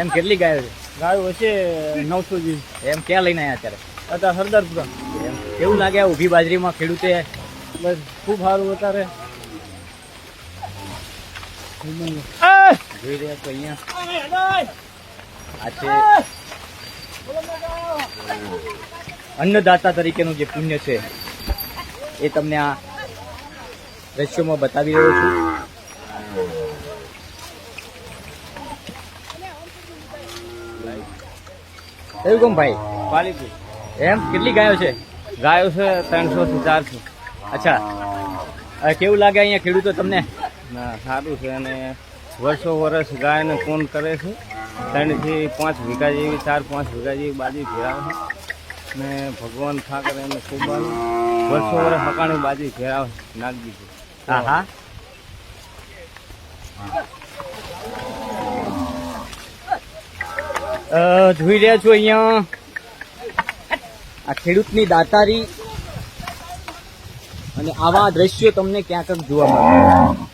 એમ કેટલી ગાયો છે? ગાયો હશે નવસો જેવી એમ ક્યાં લઈને આવ્યા અત્યારે? અત્યારે સરદારપુરા એમ કેવું લાગે આ ઊભી બાજરીમાં ખેડૂતે? બસ ખૂબ સારું અત્યારે. જોઈ રહ્યા તો અહીંયા. આ છે અન્નદાતા તરીકેનું જે પુણ્ય છે એ તમને આ દ્રશ્યોમાં બતાવી રહ્યો છું. એવું કેમ ભાઈ? એમ? કેટલી ગાયો છે? ગાયો છે ત્રણસો થી ચારસો. અચ્છા. કેવું લાગે અહીંયા ખેડૂતો તમને? સારું છે અને વર્ષો વર્ષ ગાયને કોણ કરે છે. ત્રણથી પાંચ વીઘા જેવી ચાર પાંચ વીઘા જેવી બાજી ફેરાવે છે. ને ભગવાન ઠાકર એને ખૂબ વર્ષો વર્ષ હકાણી બાજી ફેરાવે નાગજી છે હા. હા. જોઈ રહ્યા છો અહીંયા આ ખેડૂતની દાતારી અને આવા દ્રશ્યો તમને ક્યાંક જોવા મળે.